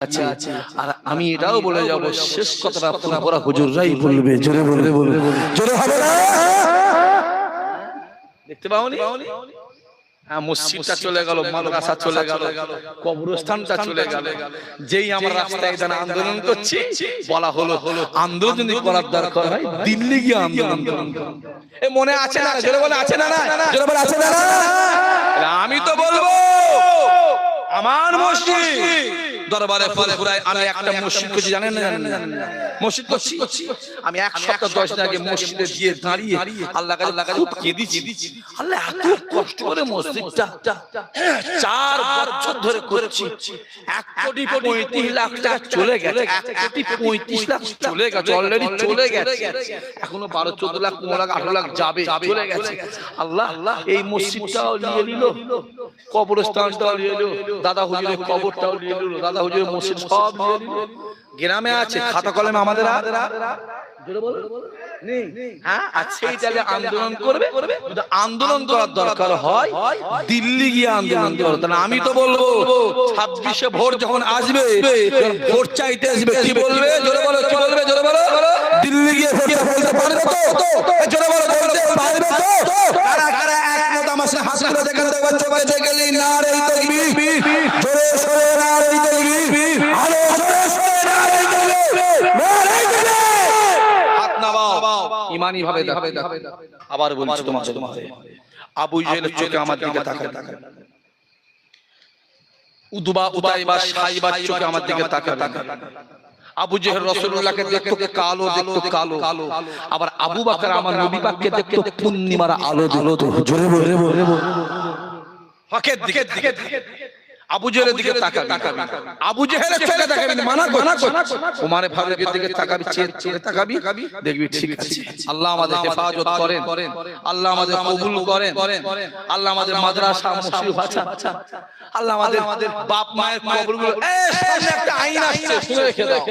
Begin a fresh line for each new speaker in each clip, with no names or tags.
আছে আর আমি এটাও বলে যাব শেষ কথাটা পুরা পুরা হুজুররাই বলবে জোরে বলবে বলবে জোরে হবে না। দেখতে পাওনি? হ্যাঁ মসজিদটা চলে গেল মাদ্রাসা চলে গেল। কবরস্থানটা চলে গেল। যেই আমরা রাস্তায় এখানে আন্দোলন করছি বলা হলো হলো আন্দোলন যদি করার দরকার হয় দিল্লি গিয়ে আন্দোলন এ মনে আছে না? জোরে বলে আছে না? না? জোরে বলে আছে না? না আমি তো বলব। আমার মসজিদ। দরবারে ফুরফুরায় আমি একটা মসজিদ করছি জানেন না জানেন? না? মসজিদ করছি? আমি এক সপ্তাহ দশ দিন আগে মসজিদে গিয়ে দাঁড়িয়ে আল্লাহ কাছে আল্লাহ কাছে খুব কেঁদেছি। আল্লাহ এত কষ্ট করে মসজিদটা। চার বছর ধরে করছি। এক কোটি পঁয়ত্রিশ লাখ টাকা চলে গেছে। এক কোটি পঁয়ত্রিশ লাখ চলে গেছে। অলরেডি চলে গেছে। এখনও বারো চোদ্দ লাখ পনেরো লাখ আঠারো লাখ যাবে চলে গেছে। আল্লাহ আল্লাহ এই মসজিদটাও নিয়ে নিল। কবরস্থানটাও নিয়ে নিল দাদা হুজুরের কবরটাও নিয়ে নিল দাদা হুজুরের মসজিদ সব নিয়ে নিল গ্রামে আছে খাতা কলমে আমাদের? আর। হ্যাঁ? সেই জায়গায় আন্দোলন করবে? আন্দোলন করার দরকার হয় দিল্লি গিয়ে আন্দোলন করো তাহলে আমি তো বলব ছাব্বিশে ভোট যখন আসবে ভোট চাইতে আসবে কি বলবে? জোরে বলো কি বলবে? জোরে বলো। দিল্লি গিয়ে পারবে তো? জোরে বলো পারবে তো। কারা কারা একমত আমার সাথে হাত তুলে দেখেন তো বাচ্চা বাচ্চা গেলি না রে জোরে সোরে না রে আলো জোরে সোরে না রে তাকবীর না রে তাকবীর হাত নামাও। ইমানি ভাবে আবার বলছি তোমাদের তোমাদের আবু জেলের চোখে আমার দিকে তাকায় উদবা উদাইবা সাইবার চোখে আমার দিকে তাকায় আবু জেহেল রসুল্লাহকে দেখতো কালো দেখতো কালো। আবার আবু বাকর আমার নবী পাককে দেখতো পূর্ণিমার আলো দিল জোরে বলে হকের দিকে দিকে। আবু জেহেলের দিকে তাকাবি। আবু জেহেলের চোখে তাকাবি মানা মানা ওমারে ফারুকের দিকে তাকাবি চেয়ে চেয়ে তাকাবি দেখবি ঠিক আছে। আল্লাহ আমাদের হেফাজত করেন। আল্লাহ আমাদের কবুল করেন। আল্লাহ আমাদের মাদ্রাসা মসজিদ বাঁচান আল্লাহ আমাদের বাপ মায়ের কবরগুলো এ, সামনে একটা আইন আসছে শুনে রেখে দাও।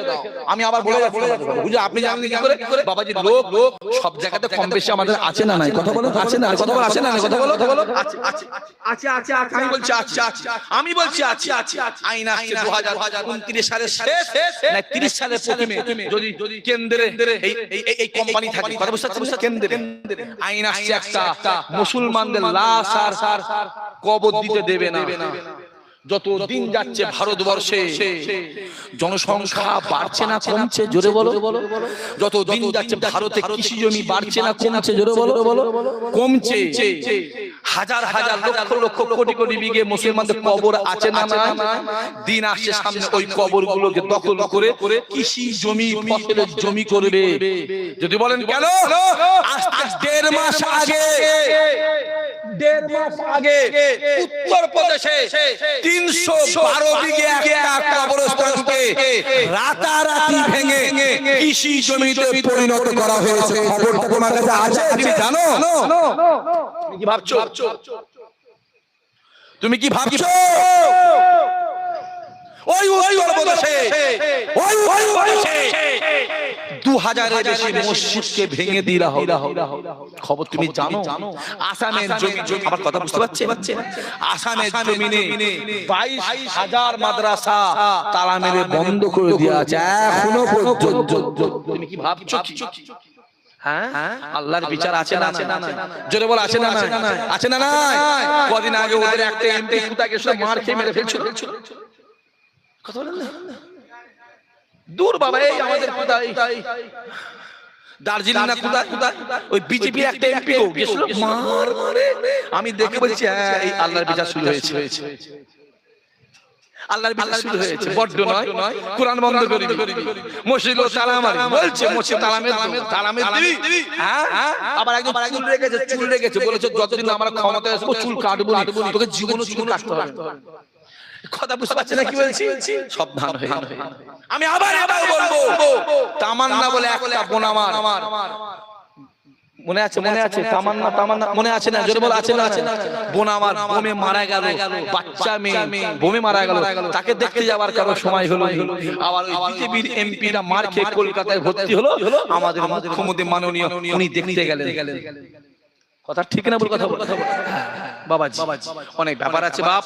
আমি আবার বলে যাচ্ছি। বুঝে আপনি জানেন কি করে? বাবাজি লোক লোক সব জায়গাতে কম বেশি আমাদের আছে না নাই? কথা বলো আছে না কথা বলো আছে না কথা বলো আছে আমি বলছি আছে আছে আমি বলছি আছি আছি আইন আসছে 2029 সালের শেষ না 30 সালের প্রথমে যদি কেন্দ্রে এই কোম্পানি থাকে। কথা বুঝতে পারছেন কেন্দ্রে আইন আসছে একটা। মুসলমানদের লাশ আর কবর দিতে দেবে না। যত দিন যাচ্ছে ভারতবর্ষে জনসংখ্যা বাড়ছে না কমছে জোরে বলো। যত দিন যাচ্ছে ভারতে কৃষি জমি বাড়ছে না কমছে জোরে বলো। কমছে। হাজার হাজার লক্ষ লক্ষ কোটি কোটি বিঘে মুসলমানদের কবর আছে না না দিন আসছে সামনে ওই কবর গুলোকে দখল করে কৃষি জমি ফসলের জমি করবে। যদি বলেন কেন? আজ আজ দেড় মাস আগে। দেড় মাস আগে উত্তরপ্রদেশে তিনশো বারো বিঘে রাতারাতি ভেঙে কৃষি জমিতে পরিণত করা হয়েছে। তোমার কাছে আছে? তুমি জানো? কি ভাবছ? তুমি কি ভাবছ? ওই উত্তর প্রদেশে ওই প্রদেশে দু হাজারের বেশি মসজিদকে ভেঙে দিলা খবর তুমি জানো? আসামের জমি আমার কথা বুঝতে পারছে? আসামের জমিনে বাইশ হাজার মাদ্রাসা তালা মেরে বন্ধ করে দেওয়া আছে এখনও পর্যন্ত। তুমি কি ভাবছ হ্যাঁ? আল্লাহর বিচার আছে না আছে না জোরে বল আছে না না আছে না না কদিন আগে ওদের একটা এমপি মার খেয়ে মেরে ফেলছিল। কথা বলেন না দূর বাবা এই আমাদের কোথায়? দার্জিলিং না কোথায়? কোথায়? ওই বিজেপি একটা এমপি গেছিল? মার মারে আমি দেখে বলছি হ্যাঁ এই আল্লাহর বিচার শুরু হয়েছে। আল্লাহর বিচার শুরু হয়েছে। বড্ড নয়। কোরআন বন্ধ করে দিবি মসজিদ ও তালা মারি বলছে মসজিদ দিবি? হ্যাঁ? আবার একজন চুল রেখেছে চুল রেখেছে। বলেছে যতদিন আমরা ক্ষমতায় আসব চুল কাটবো তোকে জীবনে চুল কাটতে হবে। কথা বুঝতে পারছি না কি বলছি? সাবধান হয়ে আমি আবার এবার বলব। তামান্না বলে একটা বোন আমার। মনে আছে মনে আছে তামান্না তামান্না। মনে আছে না? জোরে বল আছে না? আছে বোন আমার বোমে মারা গেল বাচ্চা মেয়ে বোমে মারা গেল। তাকে দেখতে যাওয়ার কারও সময় হলো আবার বিজেপির এমপিরা মার খেয়ে কলকাতায় ভর্তি হলো? আমাদের মুখ্যমন্ত্রী মাননীয় উনি দেখতে গেলেন। কথা ঠিক না বল কথা বল। বাবাজি অনেক ব্যাপার আছে বাপ।